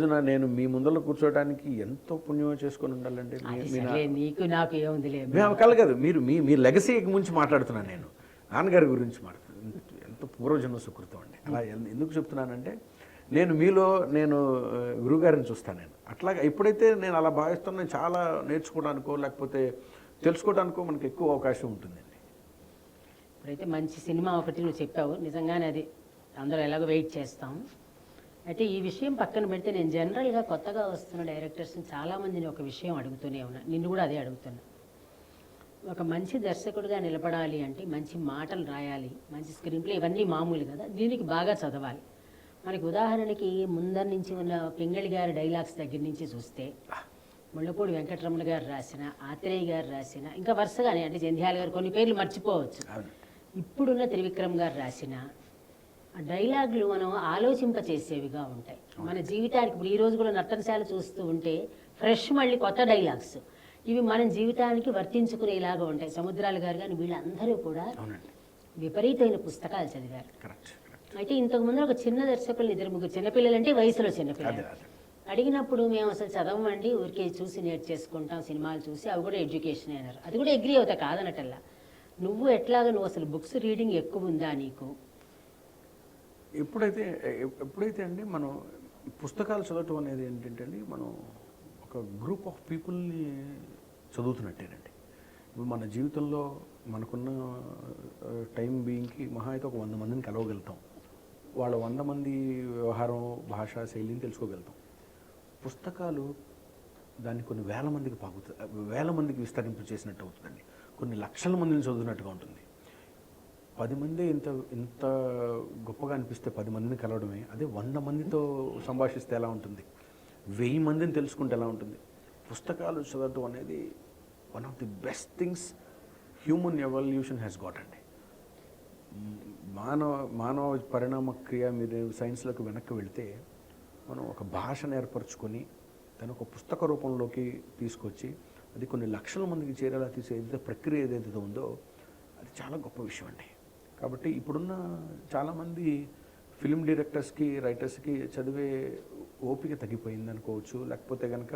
రోజున నేను మీ ముందర కూర్చోవడానికి ఎంతో పుణ్యం చేసుకొని ఉండాలండి. నీకు నాకు ఏముందిలే. మేము కల కాదు మీరు మీ మీ లెగసీ గురించి మాట్లాడుతున్నాను నేను. నాన్నగారి గురించి మాట్లాడుతున్నాను. ఎంత పూర్వజన్మ సుకృతం అండి. అలా ఎందుకు చెప్తున్నానంటే నేను మీలో నేను గురువుగారిని చూస్తాను నేను. అట్లాగా ఎప్పుడైతే నేను అలా భావిస్తున్నా చాలా నేర్చుకోవడానికో లేకపోతే తెలుసుకోవడానికో మనకి ఎక్కువ అవకాశం ఉంటుందండి. ఇప్పుడైతే మంచి సినిమా ఒకటి నువ్వు చెప్పావు. నిజంగానే అది. అందరూ ఎలాగో వెయిట్ చేస్తాం. అయితే ఈ విషయం పక్కన పెడితే నేను జనరల్గా కొత్తగా వస్తున్న డైరెక్టర్స్ని చాలామందిని ఒక విషయం అడుగుతూనే ఉన్నా. నిన్ను కూడా అదే అడుగుతున్నా. ఒక మంచి దర్శకుడిగా నిలబడాలి అంటే మంచి మాటలు రాయాలి మంచి స్క్రీన్ ప్లే ఇవన్నీ మామూలు కదా దీనికి బాగా చదవాలి. మనకి ఉదాహరణకి ముందర నుంచి ఉన్న పింగళి గారి డైలాగ్స్ దగ్గర నుంచి చూస్తే ముళ్ళపూడి వెంకటరమణ గారు రాసిన ఆత్రేయ గారు రాసిన ఇంకా వరుసగానే అంటే జంధ్యాల గారు కొన్ని పేర్లు మర్చిపోవచ్చు. ఇప్పుడున్న త్రివిక్రమ్ గారు రాసిన ఆ డైలాగులు మనం ఆలోచింపచేసేవిగా ఉంటాయి. మన జీవితానికి ఇప్పుడు ఈ రోజు కూడా నర్తనశాల చూస్తూ ఉంటే ఫ్రెష్ మళ్ళీ కొత్త డైలాగ్స్. ఇవి మన జీవితానికి వర్తించుకునేలాగా ఉంటాయి. సముద్రాల గారు కానీ వీళ్ళందరూ కూడా విపరీతమైన పుస్తకాలు చదివారు. అయితే ఇంతకు ముందు ఒక చిన్న దర్శకులు ఇద్దరు ముగ్గురు చిన్నపిల్లలు అంటే వయసులో చిన్నపిల్లలు. అడిగినప్పుడు మేము అసలు చదవమండి ఊరికే చూసి నేర్చేసుకుంటాం సినిమాలు చూసి అవి కూడా ఎడ్యుకేషన్ అన్నారు. అది కూడా అగ్రి అవుతా కాదనటల్లా. నువ్వు ఎట్లాగా నువ్వు అసలు బుక్స్ రీడింగ్ ఎక్కువ ఉందా నీకు? ఎప్పుడైతే ఎప్పుడైతే అండి మనం పుస్తకాలు చదవటం అనేది ఏంటంటే అండి మనం ఒక గ్రూప్ ఆఫ్ పీపుల్ని చదువుతున్నట్టేనండి. ఇప్పుడు మన జీవితంలో మనకున్న టైం బీయింగ్కి మహా అయితే ఒక వంద మందిని కలవగలుగుతాం. వాళ్ళ వంద మంది వ్యవహారం భాష శైలిని తెలుసుకోగలుగుతాం. పుస్తకాలు దాన్ని కొన్ని వేల మందికి పాకుతుంది వేల మందికి విస్తరింపు చేసినట్టు అవుతుందండి. కొన్ని లక్షల మందిని చదువుతున్నట్టుగా ఉంటుంది. పది మంది ఇంత ఇంత గొప్పగా అనిపిస్తే పది మందిని కలవడమే. అదే వంద మందితో సంభాషిస్తే ఎలా ఉంటుంది? వెయ్యి మందిని తెలుసుకుంటే ఎలా ఉంటుంది? పుస్తకాలు చదవటం అనేది one of the best things human evolution has got అండి. మానవ మానవ పరిణామ క్రియ మీరు సైన్స్లోకి వెనక్కి వెళితే మనం ఒక భాషను ఏర్పరచుకొని దాన్ని ఒక పుస్తక రూపంలోకి తీసుకొచ్చి అది కొన్ని లక్షల మందికి చేరేలా తీసే ఏదైతే ప్రక్రియ ఏదైతే ఉందో అది చాలా గొప్ప విషయం అండి. కాబట్టి ఇప్పుడున్న చాలామంది ఫిల్మ్ డైరెక్టర్స్కి రైటర్స్కి చదివే ఓపిక తగ్గిపోయింది అనుకోవచ్చు లేకపోతే కనుక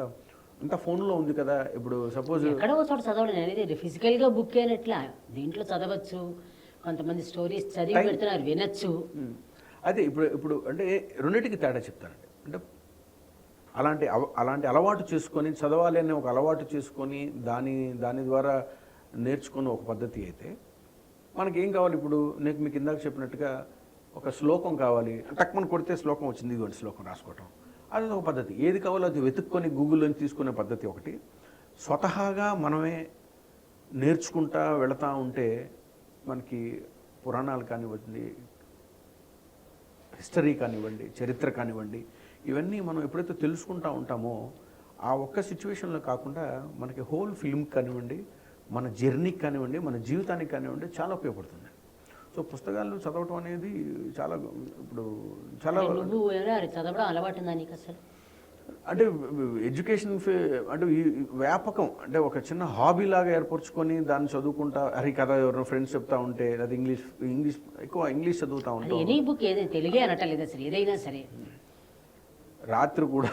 అంతా ఫోన్లో ఉంది కదా ఇప్పుడు సపోజ్ ఎక్కడో ఒక చోట చదవడం అనేది ఫిజికల్గా బుక్ అయినట్లా. దీంట్లో చదవచ్చు. కొంతమంది స్టోరీస్ చదివి పెడుతున్నారు వినొచ్చు. అదే ఇప్పుడు ఇప్పుడు అంటే రెండింటికి తేడా చెప్తానండి. అంటే అలాంటి అలాంటి అలవాటు చేసుకొని చదవాలి అనే ఒక అలవాటు చేసుకొని దాని దాని ద్వారా నేర్చుకున్న ఒక పద్ధతి అయితే మనకి ఏం కావాలి ఇప్పుడు? నేను మీకు ఇందాక చెప్పినట్టుగా ఒక శ్లోకం కావాలి. టక్మని కొడితే శ్లోకం వచ్చింది. ఇదిగోండి శ్లోకం రాసుకోవటం. అది ఒక పద్ధతి. ఏది కావాలో అది వెతుక్కొని గూగుల్లోని తీసుకునే పద్ధతి ఒకటి. స్వతహాగా మనమే నేర్చుకుంటా వెళతా ఉంటే మనకి పురాణాలు కానివ్వండి హిస్టరీ కానివ్వండి చరిత్ర కానివ్వండి ఇవన్నీ మనం ఎప్పుడైతే తెలుసుకుంటా ఉంటామో ఆ ఒక్క సిచ్యువేషన్లో కాకుండా మనకి హోల్ ఫిల్మ్ కానివ్వండి మన జర్నీకి కానివ్వండి మన జీవితానికి కానివ్వండి చాలా ఉపయోగపడుతుంది. సో పుస్తకాలు చదవటం అనేది చాలా ఇప్పుడు చాలా నువ్వు చదవడం అలవాటు నీకు అసలు? అంటే ఎడ్యుకేషన్ అంటే ఈ వ్యాపకం అంటే ఒక చిన్న హాబీ లాగా ఏర్పరచుకొని దాన్ని చదువుకుంటా అరే కదా ఎవరైనా ఫ్రెండ్స్ చెప్తా ఉంటే అది ఇంగ్లీష్ ఇంగ్లీష్ ఎక్కువ ఇంగ్లీష్ చదువుతా ఉంటాం. ఎనీ బుక్ ఏదైనా తెలుగే అనట్లేదు అసలు ఏదైనా సరే. రాత్రి కూడా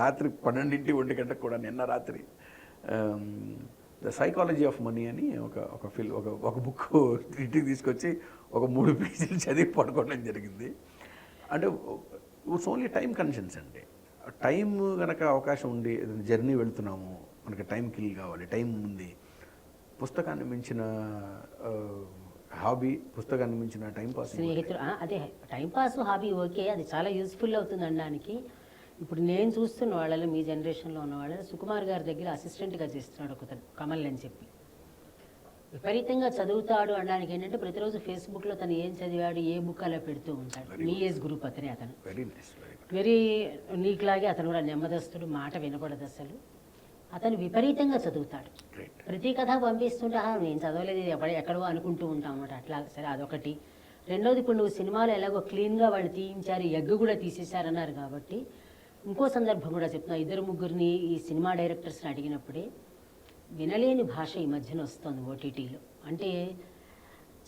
రాత్రి పన్నెండింటి ఒంటి గంటకు కూడా నిన్న రాత్రి ద సైకాలజీ ఆఫ్ మనీ అని ఒక ఒక ఫిల్ ఒక ఒక బుక్ ఇంటికి తీసుకొచ్చి ఒక మూడు పేజీలు చదివి పడుకోవడం జరిగింది. అంటే ఇట్స్ ఓన్లీ టైం కన్షన్స్ అండి. టైం కనుక అవకాశం ఉండి జర్నీ వెళ్తున్నాము మనకి టైం కిల్ కావాలి టైం ఉంది. పుస్తకాన్ని మించిన హాబీ పుస్తకాన్ని మించిన టైం పాస్ అదే టైం పాస్ హాబీ ఓకే అది చాలా యూస్ఫుల్ అవుతుంది అనడానికి. ఇప్పుడు నేను చూస్తున్న వాళ్ళలో మీ జనరేషన్లో ఉన్న వాళ్ళలో సుకుమార్ గారి దగ్గర అసిస్టెంట్గా చేస్తున్నాడు ఒకతను కమల్ అని చెప్పి. విపరీతంగా చదువుతాడు అనడానికి ఏంటంటే ప్రతిరోజు ఫేస్బుక్లో తను ఏం చదివాడు ఏ బుక్ అలా పెడుతూ ఉంటాడు. మీ ఏజ్ గ్రూప్ అతనే అతను. వెరీ నీకులాగే అతను కూడా నెమ్మదస్తుడు మాట వినపడదు అసలు. అతను విపరీతంగా చదువుతాడు. ప్రతి కథ పంపిస్తుంటే "ఆహా, నేను చదవలేదు ఎక్కడ ఎక్కడో అనుకుంటూ ఉంటాం అన్నమాట. అట్లా సరే అదొకటి. రెండోది ఇప్పుడు నువ్వు సినిమాలు ఎలాగో క్లీన్గా వాళ్ళు తీయించారు ఎగ్గు కూడా తీసేశారన్నారు కాబట్టి ఇంకో సందర్భం కూడా చెప్తున్నా. ఇద్దరు ముగ్గురిని ఈ సినిమా డైరెక్టర్స్ని అడిగినప్పుడే వినలేని భాష ఈ మధ్యన వస్తుంది ఓటీటీలో. అంటే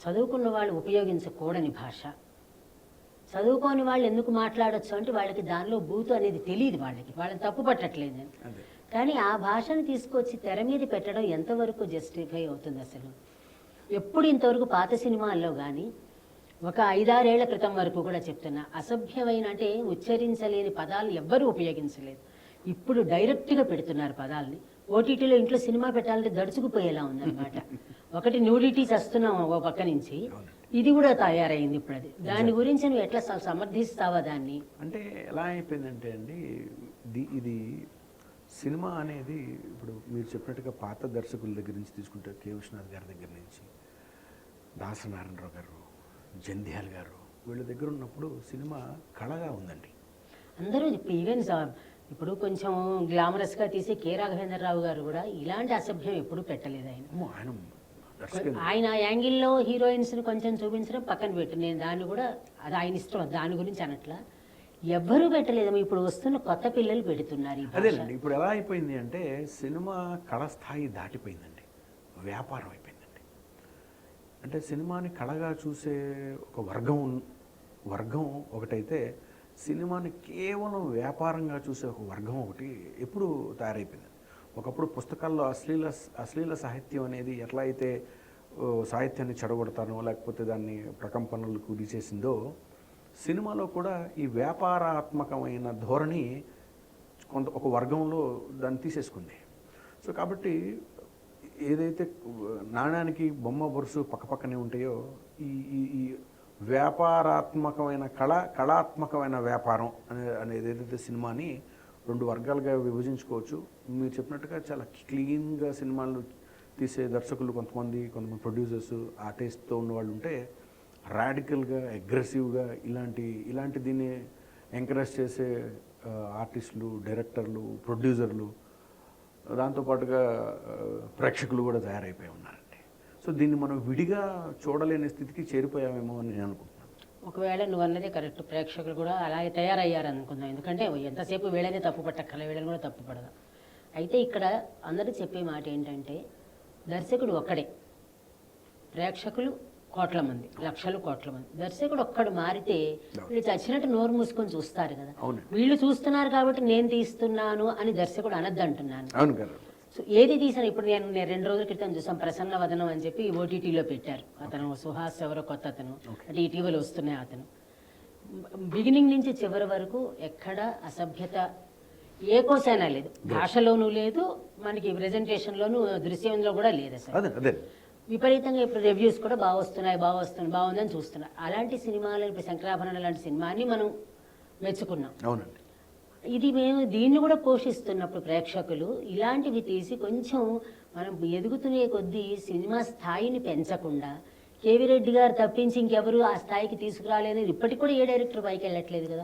చదువుకున్న వాళ్ళు ఉపయోగించకూడని భాష. చదువుకోని వాళ్ళు ఎందుకు మాట్లాడొచ్చు అంటే వాళ్ళకి దానిలో బూతు అనేది తెలియదు వాళ్ళకి. వాళ్ళని తప్పు పట్టట్లేదు. నేను కానీ ఆ భాషను తీసుకొచ్చి తెర మీద పెట్టడం ఎంతవరకు జస్టిఫై అవుతుంది అసలు? ఎప్పుడు ఇంతవరకు పాత సినిమాల్లో కానీ ఒక ఐదారేళ్ళ క్రితం వరకు కూడా చెప్తున్నా. అసభ్యమైన అంటే ఉచ్చరించలేని పదాలు ఎవ్వరూ ఉపయోగించలేదు. ఇప్పుడు డైరెక్ట్గా పెడుతున్నారు పదాలని. ఓటీటీలో ఇంట్లో సినిమా పెట్టాలంటే దడుచుకుపోయేలా ఉందన్నమాట. ఒకటి న్యూడిటీస్ వస్తున్నాం ఓ పక్క నుంచి. ఇది కూడా తయారైంది ఇప్పుడు అది దాని గురించి నువ్వు ఎట్లా సమర్థిస్తావా దాన్ని? అంటే ఎలా అయిపోయిందంటే అండి ఇది సినిమా అనేది ఇప్పుడు మీరు చెప్పినట్టుగా పాత దర్శకుల దగ్గర నుంచి తీసుకుంటే కె. విశ్వనాథ్ గారి దగ్గర నుంచి దాసనారాయణరావు గారు జంధ్యాల్ గారు వీళ్ళ దగ్గర ఉన్నప్పుడు సినిమా కళగా ఉందండి. అందరూ ఈవెన్ ఇప్పుడు కొంచెం గ్లామరస్గా తీసి కె రాఘవేంద్రరావు గారు కూడా ఇలాంటి అసభ్యం ఎప్పుడూ పెట్టలేదు ఆయన. ఆయన ఆయన యాంగిల్లో హీరోయిన్స్ని కొంచెం చూపించడం పక్కన పెట్టు నేను దాన్ని కూడా అది ఆయన ఇష్టం దాని గురించి అనట్లా. ఎవ్వరూ పెట్టలేదు ఇప్పుడు వస్తున్న కొత్త పిల్లలు పెడుతున్నారు. అదేనండి ఇప్పుడు ఎలా అయిపోయింది అంటే సినిమా కళ స్థాయి దాటిపోయిందండి. వ్యాపారం అంటే సినిమాని కళగా చూసే ఒక వర్గం వర్గం ఒకటైతే సినిమాని కేవలం వ్యాపారంగా చూసే ఒక వర్గం ఒకటి ఎప్పుడు తయారైపోయింది. ఒకప్పుడు పుస్తకాల్లో అశ్లీల అశ్లీల సాహిత్యం అనేది ఎట్లా అయితే సాహిత్యాన్ని చెడగొడతానో లేకపోతే దాన్ని ప్రకంపనలకు గురి చేసిందో సినిమాలో కూడా ఈ వ్యాపారాత్మకమైన ధోరణి కొంత ఒక వర్గంలో దాన్ని తీసేసుకుంది. సో కాబట్టి ఏదైతే నాణ్యానికి బొమ్మ బొరుసు పక్కపక్కనే ఉంటాయో ఈ ఈ ఈ వ్యాపారాత్మకమైన కళ కళాత్మకమైన వ్యాపారం అనే అనేది ఏదైతే సినిమాని రెండు వర్గాలుగా విభజించుకోవచ్చు మీరు చెప్పినట్టుగా చాలా క్లీన్గా సినిమాలు తీసే దర్శకులు కొంతమంది కొంతమంది ప్రొడ్యూసర్స్ ఆర్టిస్ట్తో ఉన్న వాళ్ళు ఉంటే రాడికల్గా అగ్రెసివ్గా ఇలాంటి ఇలాంటి దీన్ని ఎంకరేజ్ చేసే ఆర్టిస్టులు డైరెక్టర్లు ప్రొడ్యూసర్లు దాంతోపాటుగా ప్రేక్షకులు కూడా తయారైపోయి ఉన్నారండి. సో దీన్ని మనం విడిగా చూడలేని స్థితికి చేరిపోయామేమో అని నేను అనుకుంటున్నాను. ఒకవేళ నువ్వు అన్నది కరెక్ట్ ప్రేక్షకులు కూడా అలాగే తయారయ్యారు అనుకుందాం ఎందుకంటే ఎంతసేపు వీళ్ళనే తప్పు పట్టక్కల వీళ్ళని కూడా తప్పు పడదాం. అయితే ఇక్కడ అందరూ చెప్పే మాట ఏంటంటే దర్శకుడు ఒక్కడే. ప్రేక్షకులు కోట్ల మంది లక్షలు కోట్ల మంది. దర్శకుడు ఒక్కడు మారితే వీళ్ళు చచ్చినట్టు నోరు మూసుకొని చూస్తారు కదా. వీళ్ళు చూస్తున్నారు కాబట్టి నేను తీస్తున్నాను అని దర్శకుడు అనద్దు అంటున్నాను సో ఏది తీసాను ఇప్పుడు నేను నేను రెండు రోజుల క్రితం చూసాం ప్రసన్న వదనం అని చెప్పి ఓటీటీలో పెట్టారు. అతను సుహాస్ ఎవరో కొత్త అతను. అంటే ఇటీవల వస్తున్నాయి అతను. బిగినింగ్ నుంచి చివరి వరకు ఎక్కడ అసభ్యత ఏ కోసైనా లేదు. భాషలోనూ లేదు మనకి ప్రెజెంటేషన్లోనూ దృశ్యంలో కూడా లేదు అసలు. విపరీతంగా ఇప్పుడు రివ్యూస్ కూడా బాగా వస్తున్నాయి బాగా వస్తున్నాయి బాగుందని చూస్తున్నారు. అలాంటి సినిమాలు ఇప్పుడు శంకరాభరణ లాంటి సినిమాని మనం మెచ్చుకున్నాం. అవునండి. ఇది మేము దీన్ని కూడా పోషిస్తున్నప్పుడు ప్రేక్షకులు ఇలాంటివి తీసి కొంచెం మనం ఎదుగుతునే కొద్దీ సినిమా స్థాయిని పెంచకుండా కేవీ రెడ్డి గారు తప్పించి ఇంకెవరు ఆ స్థాయికి తీసుకురాలేదని ఇప్పటికి కూడా ఏ డైరెక్టర్ పైకి వెళ్ళట్లేదు కదా?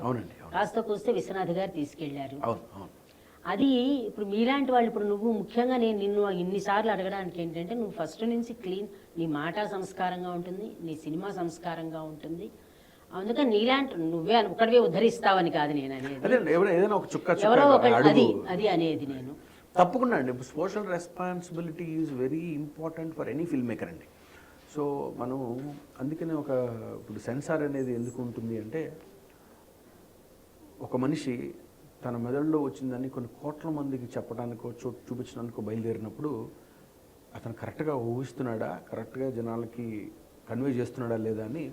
కాస్త కూస్తే విశ్వనాథ్ గారు తీసుకెళ్ళారు. అది ఇప్పుడు మీలాంటి వాళ్ళు ఇప్పుడు నువ్వు ముఖ్యంగా నేను నిన్ను ఇన్నిసార్లు అడగడానికి ఏంటంటే నువ్వు ఫస్ట్ నుంచి క్లీన్ నీ మాట సంస్కారంగా ఉంటుంది నీ సినిమా సంస్కారంగా ఉంటుంది. అందుకని నీలాంటి నువ్వే ఒకటివే ఉద్ధరిస్తావని కాదు నేను అనేది. అదే ఎవరైనా ఏదైనా ఒక చుక్క ఎవరో ఒకళ్ళు అది అది అనేది నేను. తప్పకుండా అండి social responsibility is very important for any filmmaker అండి. సో మనం అందుకనే ఒక ఇప్పుడు సెన్సార్ అనేది ఎందుకు ఉంటుంది అంటే ఒక మనిషి తన మెదడులో వచ్చిందని కొన్ని కోట్ల మందికి చెప్పడానికో చూ చూపించడానికో బయలుదేరినప్పుడు అతను కరెక్ట్గా ఊహిస్తున్నాడా కరెక్ట్గా జనాలకి కన్వే చేస్తున్నాడా లేదా అని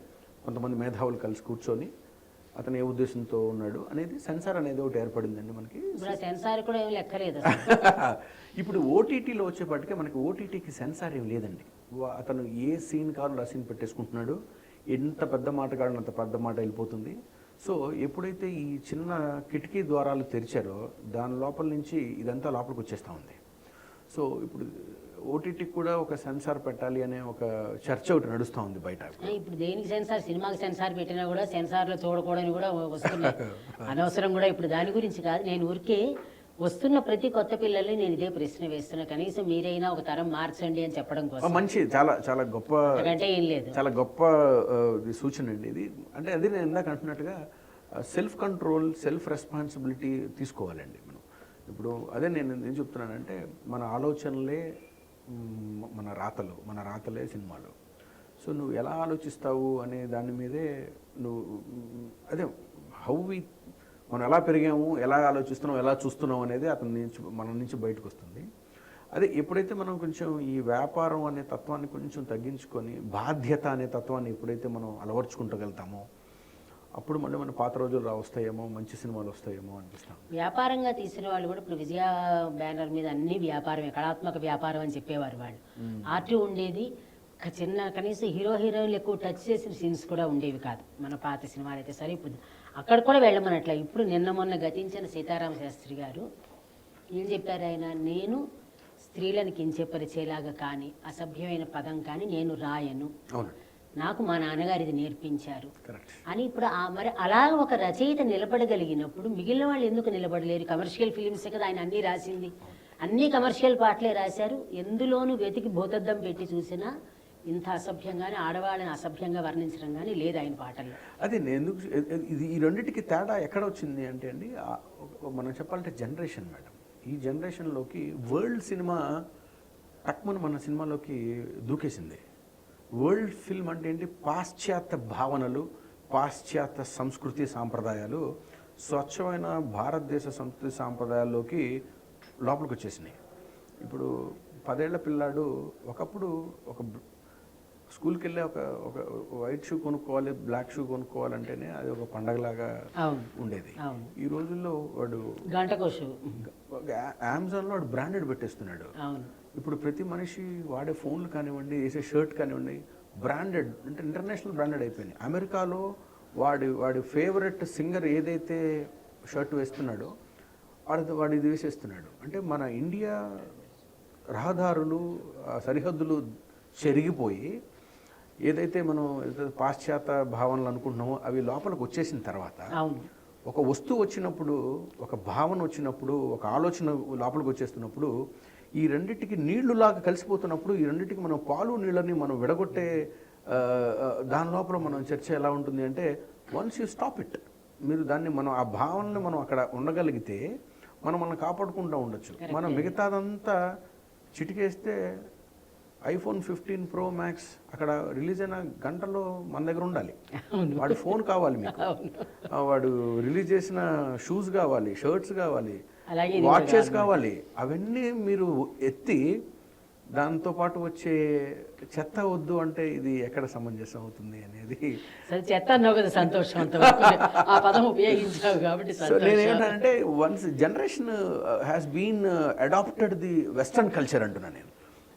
కొంతమంది మేధావులు కలిసి కూర్చొని అతను ఏ ఉద్దేశంతో ఉన్నాడు అనేది సెన్సార్ అనేది ఒకటి ఏర్పడిందండి మనకి. సెన్సార్ కూడా ఏం లెక్కలేదు. ఇప్పుడు ఓటీటీలో వచ్చేపాటికే మనకి ఓటీటీకి సెన్సార్ ఏం లేదండి. అతను ఏ సీన్ కావాలో ఆ సీన్ పెట్టేసుకుంటున్నాడు. ఎంత పెద్ద మాట కావాలో అంత పెద్ద మాట వెళ్ళిపోతుంది. సో ఎప్పుడైతే ఈ చిన్న కిటికీ ద్వారాలు తెరిచారో దాని లోపల నుంచి ఇదంతా లోపలికి వచ్చేస్తూ ఉంది. సో ఇప్పుడు ఓటీటీకి కూడా ఒక సెన్సార్ పెట్టాలి అనే ఒక చర్చ ఒకటి నడుస్తూ ఉంది బయట. ఇప్పుడు దేనికి సెన్సార్? సినిమాకి సెన్సార్ పెట్టినా కూడా సెన్సార్లో చూడకూడని కూడా వస్తున్నాయి. అనవసరం కూడా ఇప్పుడు దాని గురించి కాదు. నేను ఊరికే వస్తున్న ప్రతి కొత్త పిల్లల్ని నేను ఇదే ప్రశ్న వేస్తున్నా. కనీసం మీరైనా ఒక తరం మార్చండి అని చెప్పడం కోసం. మంచి చాలా చాలా గొప్ప అంతకంటే ఏం లేదు. చాలా గొప్ప సూచన అండి ఇది. అంటే అదే నేను ఇందాక అంటున్నట్టుగా సెల్ఫ్ కంట్రోల్ సెల్ఫ్ రెస్పాన్సిబిలిటీ తీసుకోవాలండి మనం. ఇప్పుడు అదే నేను ఏం చెప్తున్నానంటే మన ఆలోచనలే మన రాతలు మన రాతలే సినిమాలు. సో నువ్వు ఎలా ఆలోచిస్తావు అనే దాని మీదే నువ్వు అదే హౌ వి మనం ఎలా పెరిగాము ఎలా ఆలోచిస్తున్నాం ఎలా చూస్తున్నాం అనేది అతని నుంచి మన నుంచి బయటకు వస్తుంది అదే ఎప్పుడైతే మనం కొంచెం ఈ వ్యాపారం అనే తత్వాన్ని కొంచెం తగ్గించుకొని బాధ్యత అనే తత్వాన్ని ఎప్పుడైతే మనం అలవర్చుకుంటగలుగుతామో అప్పుడు మళ్ళీ మన పాత రోజులు రా వస్తాయేమో మంచి సినిమాలు వస్తాయేమో అనిపిస్తాం వ్యాపారంగా తీసిన వాళ్ళు కూడా ఇప్పుడు విజయ బ్యానర్ మీద అన్ని వ్యాపారమే కళాత్మక వ్యాపారం అని చెప్పేవారు వాళ్ళు. ఆర్ట్ ఉండేది చిన్న కనీసం హీరో హీరోయిన్లు ఎక్కువ టచ్ చేసిన సీన్స్ కూడా ఉండేవి కాదు. మన పాత సినిమాలు అయితే సరే ఇప్పుడు అక్కడ కూడా వెళ్ళమన్నట్ల ఇప్పుడు నిన్న మొన్న గతించిన సీతారామ శాస్త్రి గారు ఏం చెప్పారు ఆయన? నేను స్త్రీలను కించపరిచేలాగా కానీ అసభ్యమైన పదం కానీ నేను రాయను. నాకు మా నాన్నగారు ఇది నేర్పించారు అని ఇప్పుడు ఆ మరి అలా ఒక రచయిత నిలబడగలిగినప్పుడు మిగిలిన వాళ్ళు ఎందుకు నిలబడలేరు? కమర్షియల్ ఫిలిమ్సే కదా ఆయన అన్నీ రాసింది. అన్ని కమర్షియల్ పాటలే రాశారు. ఎందులోనూ వెతికి భూతద్దం పెట్టి చూసినా ఇంత అసభ్యంగానే ఆడవాళ్ళని అసభ్యంగా వర్ణించడం కానీ లేదు ఆయన పాటల్లో. అదే నేను ఎందుకు ఇది ఈ రెండింటికి తేడా ఎక్కడ వచ్చింది అంటే అండి మనం చెప్పాలంటే జనరేషన్ మేడం. ఈ జనరేషన్లోకి వరల్డ్ సినిమా టక్మన్ మన సినిమాలోకి దూకేసింది. వరల్డ్ ఫిల్మ్ అంటే ఏంటి? పాశ్చాత్య భావనలు పాశ్చాత్య సంస్కృతి సాంప్రదాయాలు స్వచ్ఛమైన భారతదేశ సంస్కృతి సాంప్రదాయాల్లోకి లోపలికి వచ్చేసినాయి ఇప్పుడు పదేళ్ళ పిల్లాడు ఒకప్పుడు ఒక స్కూల్కి వెళ్ళి ఒక ఒక వైట్ షూ కొనుక్కోవాలి బ్లాక్ షూ కొనుక్కోవాలంటేనే అది ఒక పండగలాగా ఉండేది. ఈ రోజుల్లో వాడు అమెజాన్లో వాడు బ్రాండెడ్ పెట్టేస్తున్నాడు. ఇప్పుడు ప్రతి మనిషి వాడే ఫోన్లు కానివ్వండి వేసే షర్ట్ కానివ్వండి బ్రాండెడ్ అంటే ఇంటర్నేషనల్ బ్రాండెడ్ అయిపోయింది అమెరికాలో వాడి వాడి ఫేవరెట్ సింగర్ ఏదైతే షర్ట్ వేస్తున్నాడో వాడి వాడు ఇది వేసేస్తున్నాడు. అంటే మన ఇండియా రహదారులు సరిహద్దులు చెరిగిపోయి ఏదైతే మనం పాశ్చాత్య భావనలు అనుకుంటున్నామో అవి లోపలికి వచ్చేసిన తర్వాత ఒక వస్తువు వచ్చినప్పుడు ఒక భావన వచ్చినప్పుడు ఒక ఆలోచన లోపలికి వచ్చేస్తున్నప్పుడు ఈ రెండింటికి నీళ్ళులాగా కలిసిపోతున్నప్పుడు ఈ రెండింటికి మనం పాలు నీళ్ళని మనం విడగొట్టే దాని లోపల మనం చర్చ ఎలా ఉంటుంది అంటే వన్స్ యూ స్టాప్ ఇట్ మీరు దాన్ని మనం ఆ భావనని మనం అక్కడ ఉండగలిగితే మనం మనం కాపాడుకుంటూ ఉండొచ్చు. మనం మిగతాదంతా చిటికేస్తే ఐఫోన్ ఫిఫ్టీన్ ప్రో మ్యాక్స్ అక్కడ రిలీజ్ అయిన గంటలో మన దగ్గర ఉండాలి. వాడి ఫోన్ కావాలి మీకు. వాడు రిలీజ్ చేసిన షూస్ కావాలి షర్ట్స్ కావాలి వాచెస్ కావాలి. అవన్నీ మీరు ఎత్తి దాంతో పాటు వచ్చే చెత్త వద్దు అంటే ఇది ఎక్కడ సమంజసం అవుతుంది అనేది. చెత్త అన్నావు కదా సంతోషం అంత ఆ పదం ఉపయోగించావు కాబట్టి సో సంతోషం. నేనేంటంటే once generation has been adapted the western culture అంటున్నా నేను.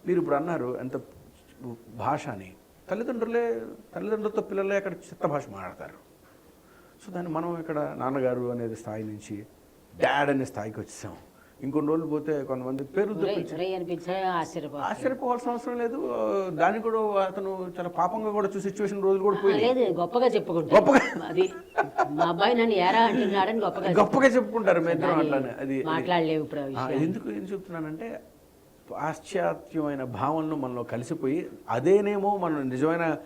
మీరు ఇప్పుడు అన్నారు ఎంత భాష అని. తల్లిదండ్రులే తల్లిదండ్రులతో పిల్లలే అక్కడ చిత్త భాష మాట్లాడతారు. సో దాన్ని మనం ఇక్కడ నాన్నగారు అనేది స్థాయి నుంచి డాడ్ అనే స్థాయికి వచ్చేసాం. ఇంకొన్ని రోజులు పోతే కొంతమంది ఆశ్చర్యపో ఆశ్చర్యపోవాల్సిన అవసరం లేదు. దాన్ని కూడా అతను చాలా పాపంగా కూడా చూసి సిచ్యువేషన్ రోజులు కూడా పోయి లేదు గొప్పగా చెప్పుకుంటా గొప్పగా. అది మా అబ్బాయి నన్ను ఎరా అంటున్నాడని గొప్పగా గొప్పగా చెప్పుకుంటారు. మీ ఇద్దరం అట్లానే. అది మాట్లాడలేవు ఇప్పుడు ఎందుకు ఏం చెప్తున్నానంటే పాశ్చాత్యమైన భావనలు మనలో కలిసిపోయి అదేనేమో మనం నిజమైన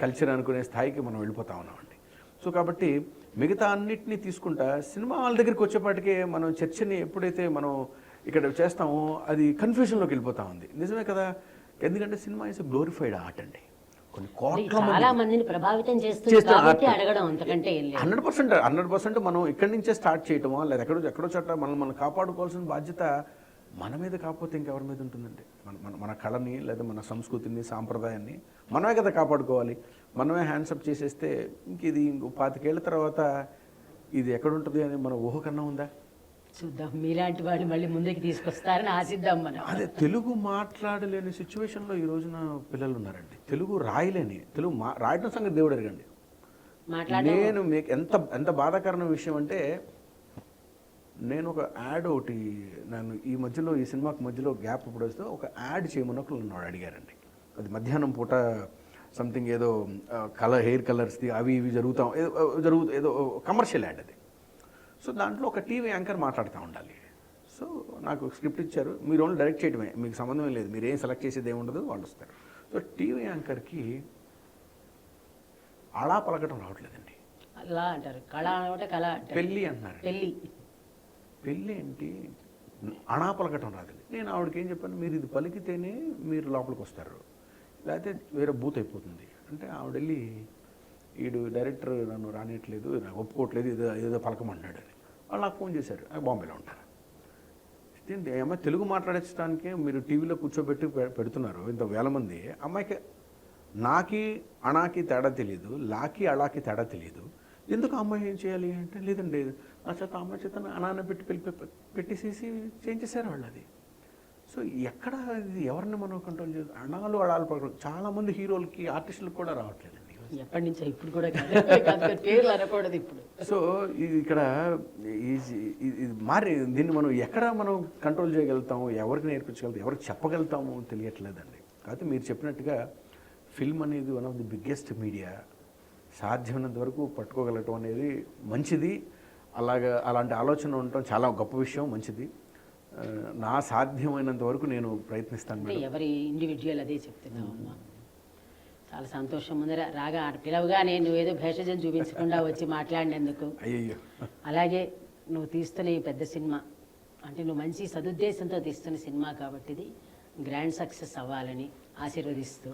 కల్చర్ అనుకునే స్థాయికి మనం వెళ్ళిపోతా ఉన్నామండి. సో కాబట్టి మిగతా అన్నిటినీ తీసుకుంటా సినిమా వాళ్ళ దగ్గరికి వచ్చేపాటికే మనం చర్చని ఎప్పుడైతే మనం ఇక్కడ చేస్తామో అది కన్ఫ్యూజన్లోకి వెళ్ళిపోతా ఉంది. నిజమే కదా? ఎందుకంటే సినిమా ఇస్ గ్లోరిఫైడ్ ఆర్ట్ అండి. కొన్ని కోట్ల చాలా మందిని ప్రభావితం చేస్తుంది. అడగడం అంతకంటే హండ్రెడ్ పర్సెంట్ హండ్రెడ్ పర్సెంట్ మనం ఇక్కడి నుంచే స్టార్ట్ చేయటమో లేదా ఎక్కడో ఎక్కడో చోట మనం మనం కాపాడుకోవాల్సిన బాధ్యత మన మీద కాకపోతే ఇంకెవరి మీద ఉంటుందండి? మన మన మన కళని లేదా మన సంస్కృతిని సాంప్రదాయాన్ని మనమే కదా కాపాడుకోవాలి. మనమే హ్యాండ్సప్ చేసేస్తే ఇంక ఇది ఇంకో పాతికేళ్ళ తర్వాత ఇది ఎక్కడ ఉంటుంది అని మన ఊహ కన్నా ఉందా? చూద్దాం. మీలాంటి వాళ్ళు మళ్ళీ ముందుకు తీసుకొస్తారని ఆశిద్దాం మనం. అదే తెలుగు మాట్లాడలేని సిచ్యువేషన్లో ఈ రోజున పిల్లలు ఉన్నారండి. తెలుగు రాయలేని తెలుగు మా రాయటం సంగతి దేవుడు మాట్లాడడం నేను మీకు ఎంత ఎంత బాధాకరమైన విషయం అంటే నేను ఒక యాడ్ ఒకటి నేను ఈ మధ్యలో ఈ సినిమాకి మధ్యలో గ్యాప్ ఇప్పుడు వస్తే ఒక యాడ్ చేయమని ఒకరు నన్ను అడిగారండి. అది మధ్యాహ్నం పూట సంథింగ్ ఏదో కలర్ హెయిర్ కలర్స్ది అవి ఇవి జరుగుతాం ఏదో జరుగు ఏదో కమర్షియల్ యాడ్ అది. సో దాంట్లో ఒక టీవీ యాంకర్ మాట్లాడుతూ ఉండాలి. సో నాకు స్క్రిప్ట్ ఇచ్చారు. మీరు ఓన్లీ డైరెక్ట్ చేయడమే మీకు సంబంధం లేదు. మీరు ఏం సెలెక్ట్ చేసేది ఏమి ఉండదు వాళ్ళు వస్తారు. సో టీవీ యాంకర్కి అలా పలకటం రావట్లేదండి. అలా అంటారు. కళ అనమాట కళ పెళ్ళి అంటున్నారు పెళ్ళి. పెళ్ళి ఏంటి? అణా పలకటం రాదండి నేను ఆవిడకి ఏం చెప్పాను? మీరు ఇది పలికితేనే మీరు లోపలికి వస్తారు. లేకపోతే వేరే బూత్ అయిపోతుంది. అంటే ఆవిడ వెళ్ళి వీడు డైరెక్టర్ నన్ను రానియట్లేదు నాకు ఒప్పుకోవట్లేదు ఏదో ఏదో పలకమంటున్నాడు అని. వాళ్ళు నాకు ఫోన్ చేశారు. "ఆ, బాంబేలో ఉంటారు? ఏంటి అమ్మాయి తెలుగు మాట్లాడించడానికి మీరు టీవీలో కూర్చోబెట్టి పెడుతున్నారు. ఇంత వేల మంది. అమ్మాయికి నాకి అణాకి తేడా తెలియదు లాకి అళాకి తేడా తెలియదు ఎందుకు అమ్మాయి ఏం చేయాలి అంటే లేదండి నా చేత అమ్మాయి చేత అనాన్న పెట్టి పెళ్ళి పె- పెట్టేసేసి చేయించేశారు వాళ్ళు అది. సో ఎక్కడ ఇది ఎవరిని మనం కంట్రోల్ చేయాలి అణాలు అడాలు పక్కన చాలా మంది హీరోలకి ఆర్టిస్టులకు కూడా రావట్లేదండి ఎప్పటి నుంచో ఇప్పుడు కూడా పేర్లు అనకూడదు ఇప్పుడు. సో ఇది ఇక్కడ ఇది మారి దీన్ని మనం ఎక్కడ మనం కంట్రోల్ చేయగలుగుతాము ఎవరికి నేర్పించగలుగుతాం ఎవరికి చెప్పగలుగుతాము తెలియట్లేదండి. కాకపోతే మీరు చెప్పినట్టుగా ఫిల్మ్ అనేది one of the biggest media సాధ్యమైనంత వరకు పట్టుకోగలగటం అనేది మంచిది. అలాగా అలాంటి ఆలోచన ఉండటం చాలా గొప్ప విషయం మంచిది. నా సాధ్యమైనంత వరకు నేను ప్రయత్నిస్తాను ఎవరి ఇండివిజువల్ అదే చెప్తున్నావు అమ్మా. చాలా సంతోషం ముందర రాగా పిలవగా నేను ఏదో భేషజం చూపించకుండా వచ్చి మాట్లాడినందుకు. అయ్యయ్యో. అలాగే నువ్వు తీస్తున్న ఈ పెద్ద సినిమా అంటే నువ్వు మంచి సదుద్దేశంతో తీస్తున్న సినిమా కాబట్టి ఇది గ్రాండ్ సక్సెస్ అవ్వాలని ఆశీర్వదిస్తూ.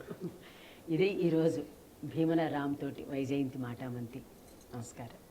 ఇది ఈరోజు. భీమన రామ్ తోటి వైజయంతి మాటామంతి. నమస్కారం.